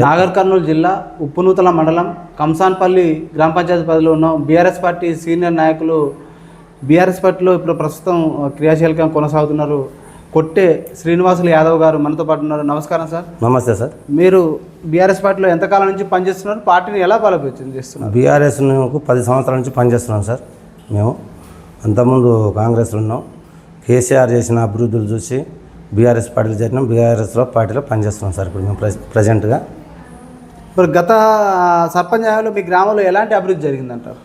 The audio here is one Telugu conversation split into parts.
నాగర్ కర్నూలు జిల్లా ఉప్పునూతల మండలం కంసాన్పల్లి గ్రామ పంచాయతీ పరిధిలో ఉన్న బీఆర్ఎస్ పార్టీ సీనియర్ నాయకులు బీఆర్ఎస్ పార్టీలో ఇప్పుడు ప్రస్తుతం క్రియాశీలకంగా కొనసాగుతున్నారు. కొట్టే శ్రీనివాసులు యాదవ్ గారు మనతో పాటు ఉన్నారు. నమస్కారం సార్. నమస్తే సార్. మీరు బీఆర్ఎస్ పార్టీలో ఎంతకాలం నుంచి పనిచేస్తున్నారు? పార్టీని ఎలా బలోపేతం చేస్తున్నారు? బీఆర్ఎస్ పది సంవత్సరాల నుంచి పనిచేస్తున్నాం సార్ మేము. అంతకుముందు కాంగ్రెస్లో ఉన్నాం. కేసీఆర్ చేసిన అభివృద్ధులు చూసి బీఆర్ఎస్ పార్టీలో చేరినాం. బీఆర్ఎస్లో పార్టీలో పనిచేస్తున్నాం సార్ ఇప్పుడు మేము ప్రజెంట్గా. మరి గత సర్పంచ్ హయాంలో మీ గ్రామంలో ఎలాంటి అభివృద్ధి జరిగిందంటారు?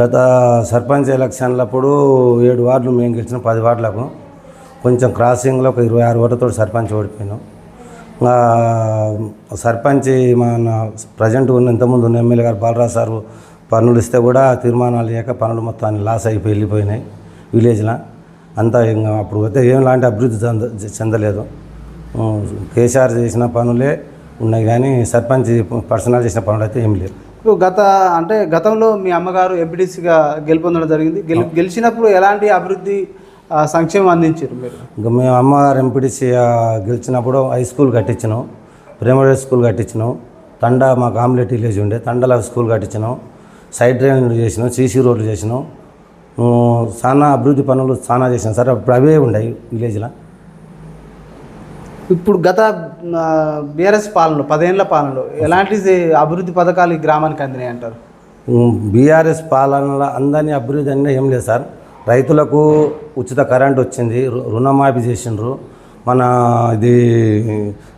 గత సర్పంచ్ ఎలక్షన్లప్పుడు ఏడు వార్డులు మేము గెలిచిన పది వార్డులకు. కొంచెం క్రాసింగ్లో ఒక ఇరవై ఆరు ఓట్లతో సర్పంచ్ ఓడిపోయినాం. సర్పంచ్ మన ప్రజెంట్ ఉన్న ఇంతకుముందు ఉన్న ఎమ్మెల్యే గారు బాలరాజు సారు పనులు ఇస్తే కూడా తీర్మానాలు లేక పనులు మొత్తం అన్ని లాస్ అయిపోయి వెళ్ళిపోయినాయి విలేజ్లో. అంతా ఇంకా అప్పుడు అయితే ఏం లాంటి అభివృద్ధి చెంద చెందలేదు. కేసీఆర్ చేసిన పనులే ఉన్నాయి కానీ సర్పంచ్ పర్సనల్ చేసిన పనులు అయితే ఏం లేవు. ఇప్పుడు గత అంటే గతంలో మీ అమ్మగారు ఎంపీటీసీగా గెలుపొందడం జరిగింది. గెలి గెలిచినప్పుడు ఎలాంటి అభివృద్ధి సంక్షేమం అందించారు మీరు? ఇంకా మేము అమ్మగారు ఎంపీటీసీ గెలిచినప్పుడు హై స్కూల్ కట్టించినాం. ప్రైమరీ స్కూల్ కట్టించినాం. తండా మాకు ఆమ్లెట్ విలేజ్ ఉండే తండల స్కూల్ కట్టించినాం. సైడ్ డ్రైన్లు చేసినాం సీసీ రోడ్లు చేసినాం. చాలా అభివృద్ధి పనులు చాలా చేసినాం సార్ అప్పుడు అవే ఉన్నాయి విలేజ్లో. ఇప్పుడు గత బీఆర్ఎస్ పాలనలో పదేళ్ళ పాలనలో ఎలాంటి అభివృద్ధి పథకాలు ఈ గ్రామానికి అందినాయి అంటారు? బీఆర్ఎస్ పాలనలో అందరినీ అభివృద్ధి అన్నీ ఏం లేదు సార్. రైతులకు ఉచిత కరెంట్ వచ్చింది రుణమాఫీ చేసిండ్రు. మన ఇది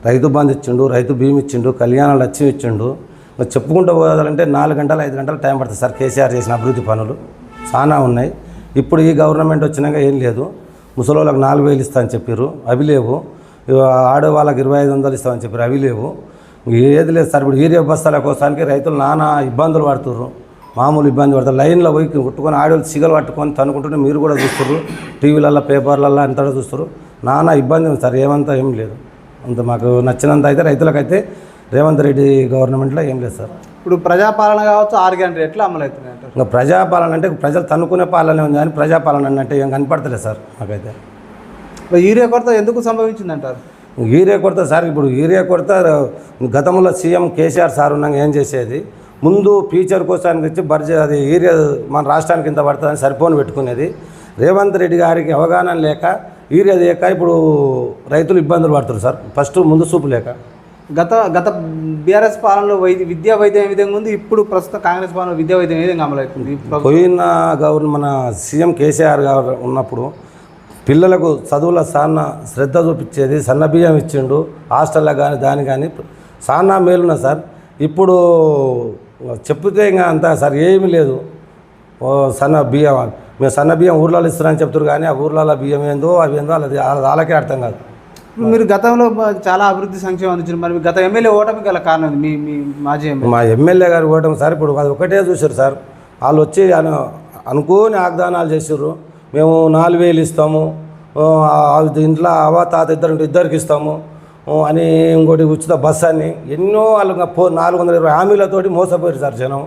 రైతు బంధు ఇచ్చిండు రైతు బీమా ఇచ్చిండు కళ్యాణ లక్ష్యం ఇచ్చిండు. చెప్పుకుంటూ పోవాలంటే నాలుగు గంటలు ఐదు గంటలు టైం పడుతుంది సార్ కేసీఆర్ చేసిన అభివృద్ధి పనులు. చాలా ఉన్నాయి. ఇప్పుడు ఈ గవర్నమెంట్ వచ్చినాక ఏం లేదు. ముసలోళ్ళకి నాలుగు వేలు ఇస్తా అని చెప్పారు అవి లేవు. ఆడవాళ్ళకి ఇరవై ఐదు వందలు ఇస్తామని చెప్పారు అవి లేవు. ఏది లేదు సార్. ఇప్పుడు ఏరియా బస్తాల కోసానికి రైతులు నానా ఇబ్బందులు పడుతుర్రు. మామూలు ఇబ్బంది పడతారు. లైన్లో పోయి కొట్టుకొని ఆడవాళ్ళు సిగలు పట్టుకొని తనుకుంటుంటే మీరు కూడా చూస్తారు టీవీలల్లో పేపర్లల్లో అంతా చూస్తారు నానా ఇబ్బంది ఉంది సార్. ఏమంతా ఏం లేదు. అంత మాకు నచ్చినంత అయితే రైతులకైతే రేవంత్ రెడ్డి గవర్నమెంట్లో ఏం లేదు సార్. ఇప్పుడు ప్రజాపాలన కావచ్చు ఆరు గంటలు ఎట్లా అమలవుతున్నాయి ఇంకా ప్రజాపాలన అంటే ప్రజలు తన్నుకునే పాలనే ఉంది కానీ ప్రజాపాలన అంటే ఏం కనపడతలేదు సార్ మాకైతే. యూరియా కొరత ఎందుకు సంభవించింది అంటారు యూరియా కొరత సార్ ఇప్పుడు యూరియా కొరత గతంలో సీఎం కేసీఆర్ సార్ ఉన్నాక ఏం చేసేది? ముందు ఫ్యూచర్ కోసానికి వచ్చి బడ్జెట్ అది యూరియా మన రాష్ట్రానికి ఇంత పడుతుందని సరిపోని పెట్టుకునేది. రేవంత్ రెడ్డి గారికి అవగాహన లేక యూరియా లేక ఇప్పుడు రైతులు ఇబ్బందులు పడుతున్నారు సార్. ఫస్ట్ ముందు చూపు లేక. గత గత బీఆర్ఎస్ పాలనలో వైద్య విద్యా వైద్యం ఏ విధంగా ఉంది? ఇప్పుడు ప్రస్తుతం కాంగ్రెస్ పాలన విద్యా వైద్యం ఏ విధంగా అమలవుతుంది? పోయిన గవర్న మన సీఎం కేసీఆర్ గారు ఉన్నప్పుడు పిల్లలకు చదువుల సాన్న శ్రద్ధ చూపించేది సన్న బియ్యం ఇచ్చిండు హాస్టల్లో కానీ దాని కానీ సానా మేలున్నా సార్. ఇప్పుడు చెప్తే ఇంకా అంతా సార్ ఏమీ లేదు. ఓ సన్న బియ్యం మేము సన్న బియ్యం ఊర్లలో ఇస్తున్నారని చెప్తారు కానీ ఆ ఊర్లలో బియ్యం ఏందో అవి ఏందో అది వాళ్ళకే అర్థం కాదు. ఇప్పుడు మీరు గతంలో చాలా అభివృద్ధి సంక్షేమం అందించారు. మరి గత ఎమ్మెల్యే ఓటమి గల కారణం మీ మీ మాజీ ఎమ్మెల్యే. మా ఎమ్మెల్యే గారు ఓటమి సార్ ఇప్పుడు అది ఒకటే చూశారు సార్. వాళ్ళు వచ్చి అనుకోని వాగ్దానాలు చేసారు మేము నాలుగు వేలు ఇస్తాము. ఇంట్లో అవా తాత ఇద్దరు ఇద్దరికి ఇస్తాము. అని ఇంకోటి ఉచిత బస్ అని ఎన్నో వాళ్ళు నాలుగు వందల ఇరవై హామీలతోటి మోసపోయారు సార్ జనం.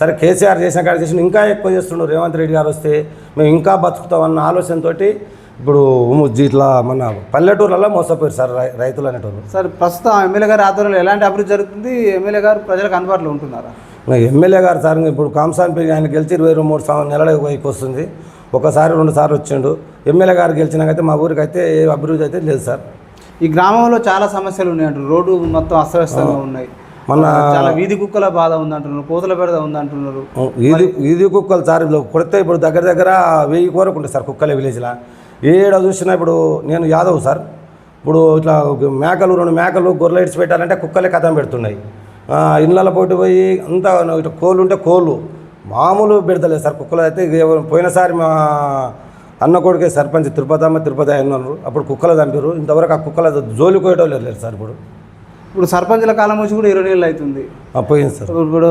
సరే కేసీఆర్ చేసిన కాడ చేసిన ఇంకా ఎక్కువ చేస్తున్నారు రేవంత్ రెడ్డి గారు వస్తే మేము ఇంకా బతుకుతామన్న ఆలోచనతోటి ఇప్పుడు ఇట్లా మన పల్లెటూర్లలో మోసపోయారు సార్ రైతులు అనేటోళ్ళు. సార్ ప్రస్తుతం ఎమ్మెల్యే గారి ఆధ్వర్యంలో ఎలాంటి అభివృద్ధి జరుగుతుంది? ఎమ్మెల్యే గారు ప్రజలకు అందుబాటులో ఉంటున్నారా? ఎమ్మెల్యే గారు సార్ ఇప్పుడు కాంసాన్పల్లి ఆయన గెలిచి ఇరవై రెండు మూడు సంవత్సరం నెలల వైపు వస్తుంది. ఒకసారి రెండు సార్లు వచ్చిండు. ఎమ్మెల్యే గారు గెలిచినాకైతే మా ఊరికి అయితే ఏ అభివృద్ధి అయితే లేదు సార్. ఈ గ్రామంలో చాలా సమస్యలు ఉన్నాయి అంటారు రోడ్డు మొత్తం అస్తవ్యస్తంగా ఉన్నాయి. మన చాలా వీధి కుక్కల బాధ ఉందంటున్నారు కోతుల బెడద ఉందంటున్నారు. ఈది ఈది కుక్కలు సార్ కొడితే ఇప్పుడు దగ్గర దగ్గర వెయ్యి కోరకు ఉంటాయి సార్ కుక్కల విలేజ్లో. ఏడ చూసినా ఇప్పుడు నేను యాదవ్ సార్ ఇప్పుడు ఇట్లా మేకలు రెండు మేకలు గొర్రెలు ఇడిచి పెట్టాలంటే కుక్కలే కథం పెడుతున్నాయి. ఇళ్ళలో పోటీ పోయి అంతా ఇటు కోళ్ళు ఉంటే కోళ్ళు. మామూలు పెడతలేదు సార్ కుక్కలు అయితే పోయినసారి మా అన్న కొడుకే సర్పంచ్ తిరుపతి ఆయన ఉన్నారు అప్పుడు కుక్కలు చంపారు ఇంతవరకు ఆ కుక్కల జోలి కోయటం లేదు సార్ ఇప్పుడు? ఇప్పుడు సర్పంచుల కాలం వచ్చి కూడా ఇరవై నెలలు అవుతుంది. పోయింది సార్. ఇప్పుడు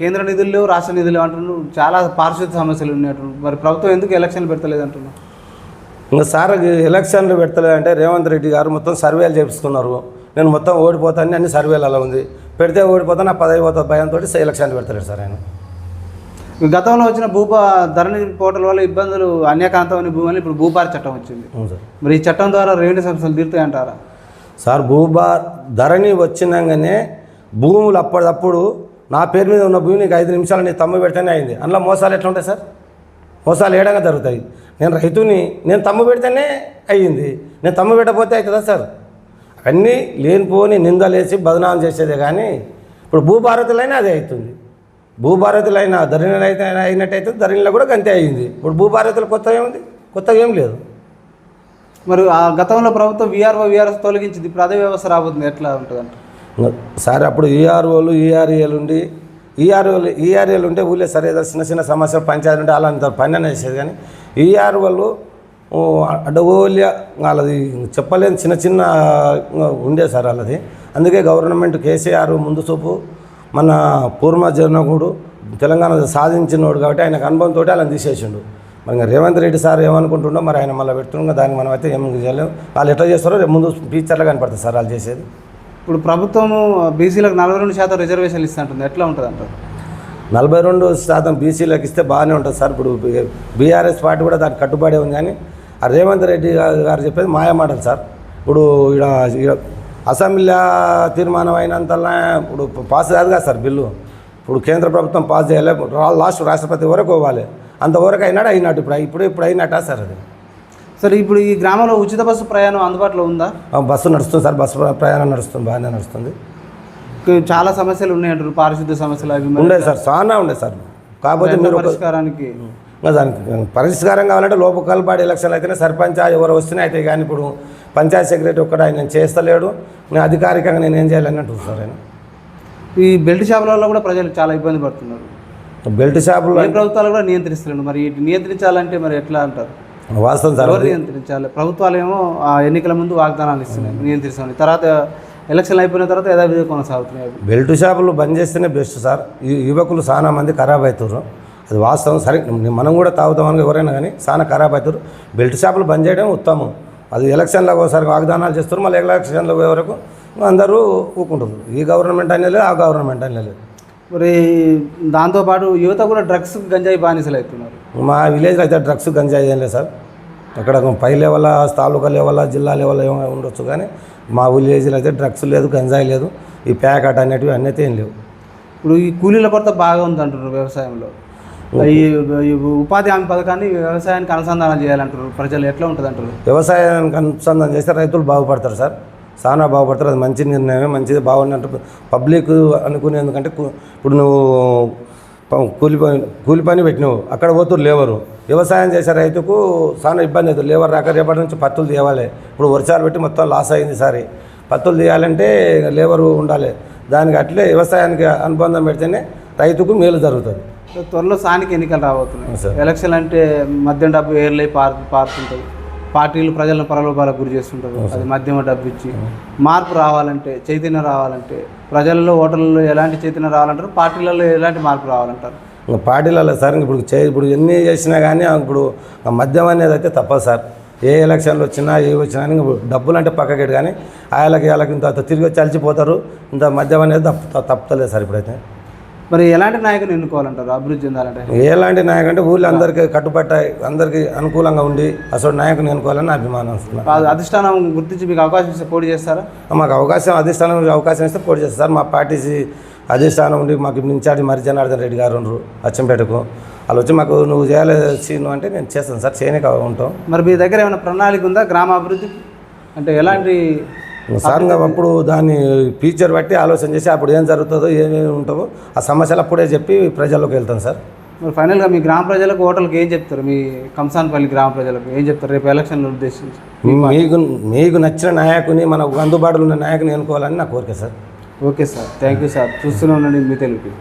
కేంద్ర నిధులు లేవు రాష్ట్ర నిధులు అంటున్నారు. చాలా పారిశుద్ధ్య సమస్యలు ఉన్నాయి అంటున్నారు. మరి ప్రభుత్వం ఎందుకు ఎలక్షన్లు పెడతలేదు అంటున్నారు? ఇంకా సార్ ఎలక్షన్లు పెడతలేదంటే రేవంత్ రెడ్డి గారు మొత్తం సర్వేలు చేపిస్తున్నారు. నేను మొత్తం ఓడిపోతానని అన్ని సర్వేలు అలా ఉంది. పెడితే ఓడిపోతా నా పదవి పోతా భయంతో ఎలక్షన్లు పెడతలేడు సార్ ఆయన. గతంలో వచ్చిన భూపా ధరణి పోర్టల్ వల్ల ఇబ్బందులు అన్యకాంతమైన భూములు ఇప్పుడు భూపారి చట్టం వచ్చింది. మరి ఈ చట్టం ద్వారా రెవెన్యూ సంస్థలు తీరుతాయి అంటారా సార్ భూభా ధరణి వచ్చినాకనే భూములు అప్పటికప్పుడు నా పేరు మీద ఉన్న భూమి నీకు ఐదు నిమిషాలు నీ తమ్ము పెడితేనే అయింది. అందులో మోసాలు ఎట్లా ఉంటాయి సార్? మోసాలు ఏడంగా జరుగుతాయి. నేను రైతుని నేను తమ్ము పెడితేనే అయ్యింది. నేను తమ్ము పెట్టకపోతే అవుతుందా సార్? అన్నీ లేనిపోని నిందలేసి బదనాం చేసేదే కానీ ఇప్పుడు భూభారతులైనా అదే అవుతుంది. భూభారతులైనా ధరణిలో అయితే అయినట్టయితే ధరణిలో కూడా గంతే అయ్యింది. ఇప్పుడు భూభారతులు కొత్త ఏముంది? కొత్తగా ఏం లేదు. మరి ఆ గతంలో ప్రభుత్వం విఆర్ఓ విఆర్ఎస్ తొలగించింది. ఇప్పుడు అదే వ్యవస్థ రాబోతుంది. ఎట్లా ఉంటుంది సార్ అప్పుడు ఈఆర్ఓలు ఈఆర్ఏలు ఉండి ఈఆర్ఓలు ఈఆర్ఏలు ఉంటే ఊళ్ళో సరే ఏదో చిన్న చిన్న సమస్యలు పంచాయతీ ఉంటే అలా అంత పని అనేసేది కానీ ఈఆర్ఓలు అడవోల్య వాళ్ళది చెప్పలేని చిన్న చిన్న ఉండే సార్ వాళ్ళది. అందుకే గవర్నమెంట్ కేసీఆర్ ముందు చూపు మన పూర్వ జనకుడు తెలంగాణ సాధించినోడు కాబట్టి ఆయనకు అనుభవంతో అలా తీసేసిండు. మరి రేవంత్ రెడ్డి సార్ ఏమనుకుంటుండో మరి ఆయన మళ్ళీ పెడుతుండగా దానికి మనం అయితే ఏం చేయలేము వాళ్ళు ఎట్లా చేస్తారో రేపు ముందు ఫ్యూచర్లో కనపడుతుంది సార్ వాళ్ళు చేసేది. ఇప్పుడు ప్రభుత్వము బీసీలకు నలభై రెండు శాతం రిజర్వేషన్లు ఇస్తుంటుంది ఎట్లా ఉంటుంది అంటారు? నలభై రెండు శాతం బీసీలకు ఇస్తే బాగానే ఉంటుంది సార్. ఇప్పుడు బీఆర్ఎస్ పార్టీ కూడా దానికి కట్టుబడి ఉంది కానీ ఆ రేవంత్ రెడ్డి గారు చెప్పేది మాయ మాటలు సార్. ఇప్పుడు ఈడ అసెంబ్లీ తీర్మానం అయినంతలా ఇప్పుడు పాస్ కాదు కదా సార్ బిల్లు. ఇప్పుడు కేంద్ర ప్రభుత్వం పాస్ చేయాలి. లాస్ట్ రాష్ట్రపతి వరకు పోవాలి. అంతవరకు అయినాడు అయినట్టు ఇప్పుడు ఇప్పుడు ఇప్పుడు అయినట్టా సార్ అది? సరే ఇప్పుడు ఈ గ్రామంలో ఉచిత బస్సు ప్రయాణం అందుబాటులో ఉందా? బస్సు నడుస్తుంది సార్ బస్సు ప్రయాణం నడుస్తుంది బాగానే నడుస్తుంది. చాలా సమస్యలు ఉన్నాయంటారు పారిశుద్ధ్య సమస్యలు అవి ఉండే సార్ చాలా ఉండే సార్. కాకపోతే మీరు పరిష్కారానికి? దానికి పరిష్కారం కావాలంటే లోపల బాడీ ఎలక్షన్లు అయితేనే సర్పంచ్ ఎవరు వస్తేనే అయితే కానీ ఇప్పుడు పంచాయత్ సెక్రటరీ ఒక్కడు ఆయన చేస్తలేడు. నేను అధికారికంగా నేను ఏం చేయాలని అంటున్నారు సార్ ఆయన. ఈ బెల్ట్ షాపులలో కూడా ప్రజలు చాలా ఇబ్బంది పడుతున్నారు. బెల్ట్ షాపులో ప్రభుత్వాలు కూడా నియంత్రిస్తున్నారు మరి నియంత్రించాలంటే మరి ఎట్లా అంటారు? వాస్తవం సార్ నియంత్రించాలి? ప్రభుత్వాలు ఏమో ఆ ఎన్నికల ముందు వాగ్దానాలు ఇస్తున్నాయి నియంత్రిస్తామని తర్వాత ఎలక్షన్లు అయిపోయిన తర్వాత యథావిధిగా కొనసాగుతున్నాయి. బెల్ట్ షాపులు బంద్ చేస్తేనే బెస్ట్ సార్. యువకులు చాలా మంది ఖరాబ్ అవుతారు అది వాస్తవం సరే. మనం కూడా తాగుతామని ఎవరైనా కానీ చాలా ఖరాబ్ అవుతారు బెల్ట్ షాపులు బంద్ చేయడం ఉత్తమం. అది ఎలక్షన్లో ఒకసారి వాగ్దానాలు చేస్తారు మళ్ళీ ఎలక్షన్లో పోయే వరకు అందరూ ఊకుంటారు ఈ గవర్నమెంట్ అనేది లేదు ఆ గవర్నమెంట్ అనేది లేదు. మరి దాంతోపాటు యువత కూడా డ్రగ్స్ గంజాయి బానిసలు అవుతున్నారు మా విలేజ్లో అయితే డ్రగ్స్ గంజాయి ఏం లేదు సార్. అక్కడ పై లెవెల్ తాలూకా లెవెల్ జిల్లా లెవెల్ ఏమో ఉండొచ్చు కానీ మా విలేజ్లో అయితే డ్రగ్స్ లేదు గంజాయి లేదు. ఈ ప్యాకెట్ అనేటివి అన్నీ అయితే ఏం లేవు. ఇప్పుడు ఈ కూలీల కొరత బాగా ఉంది అంటున్నారు వ్యవసాయంలో ఈ ఈ ఉపాధి హామీ పథకాన్ని వ్యవసాయానికి అనుసంధానం చేయాలంటారు ప్రజలు ఎట్లా ఉంటుంది అంటారు వ్యవసాయానికి అనుసంధానం చేస్తే రైతులు బాగుపడతారు సార్. చాలా బాగుపడతారు. అది మంచి నిర్ణయమే మంచిది బాగున్నట్టు పబ్లిక్ అనుకునే ఎందుకంటే ఇప్పుడు నువ్వు కూలి పని కూలి పని పెట్టినావు. అక్కడ పోతురు లేవరు. వ్యవసాయం చేసే రైతుకు చాలా ఇబ్బంది అవుతుంది. లేవర్ రాక రేపటి నుంచి పత్తులు తీయాలి ఇప్పుడు వర్షాలు పెట్టి మొత్తం లాస్ అయింది సారి పత్తులు తీయాలంటే లేబరు ఉండాలి. దానికి అట్లే వ్యవసాయానికి అనుబంధం పెడితేనే రైతుకు మేలు జరుగుతుంది. త్వరలో స్థానిక ఎన్నికలు రాబోతున్నాయి. ఎలక్షన్ అంటే మద్యం డబ్బు ఏర్లై పార్ పారుతుంటుంది పార్టీలు ప్రజలను ప్రలోభాలకు గురి చేస్తుంటారు. అది మద్యం డబ్బు ఇచ్చి మార్పు రావాలంటే చైతన్యం రావాలంటే ప్రజలలో ఓటర్లలో ఎలాంటి చైతన్యం రావాలంటారు? పార్టీలలో ఎలాంటి మార్పు రావాలంటారు? ఇంకా పార్టీలలో సార్ ఇప్పుడు చే ఇప్పుడు ఎన్ని చేసినా కానీ ఇప్పుడు మద్యం అనేది అయితే తప్పదు సార్. ఏ ఎలక్షన్లు వచ్చినా ఏ వచ్చినా కానీ డబ్బులు అంటే పక్కకెట్టు కానీ ఆయనకి వాళ్ళకి ఇంత తిరిగి వచ్చి అలిచిపోతారు. ఇంత మద్యం అనేది తప్ప తప్పలేదు సార్ ఇప్పుడైతే. మరి ఎలాంటి నాయకుని ఎన్నుకోవాలంటారు? అభివృద్ధి చెందాలంటే? ఎలాంటి నాయకు అంటే ఊళ్ళో అందరికీ కట్టుబట్ట అందరికీ అనుకూలంగా ఉండి అసలు నాయకుని ఎన్నుకోవాలని అభిమానం అధిష్టానం గుర్తించి మీకు అవకాశం ఇస్తే పోటీ చేస్తారా? మాకు అవకాశం అధిష్టానం అవకాశం ఇస్తే పోటీ చేస్తారు. సార్ మా పార్టీ అధిష్టానం ఉండి మాకు ఇన్ఛార్జ్ మరి జనార్దన్ రెడ్డి గారు ఉన్నారు అచ్చంపేటకు. వాళ్ళు వచ్చి మాకు నువ్వు చేయాలి సీను అంటే నేను చేస్తాను సార్ చేయనీకి ఉంటాం. మరి మీ దగ్గర ఏమైనా ప్రణాళిక ఉందా గ్రామ అభివృద్ధికి అంటే ఎలాంటి ఇంకా అప్పుడు దాన్ని ఫీచర్ బట్టి ఆలోచన చేసి అప్పుడు ఏం జరుగుతుందో ఏమేమి ఉంటుందో ఆ సమస్యలు అప్పుడే చెప్పి ప్రజల్లోకి వెళ్తాను సార్. మరి ఫైనల్గా మీ గ్రామ ప్రజలకు ఓటర్లకు ఏం చెప్తారు? మీ కంసాన్పల్లి గ్రామ ప్రజలకు ఏం చెప్తారు? రేపు ఎలక్షన్లు ఉద్దేశించి. మీకు మీకు నచ్చిన నాయకుని మనకు అందుబాటులో ఉన్న నాయకుని ఎన్నుకోవాలని నా కోరిక sir. Okay sir. Thank you sir. చూస్తూనే ఉండండి మీ తెలుగు.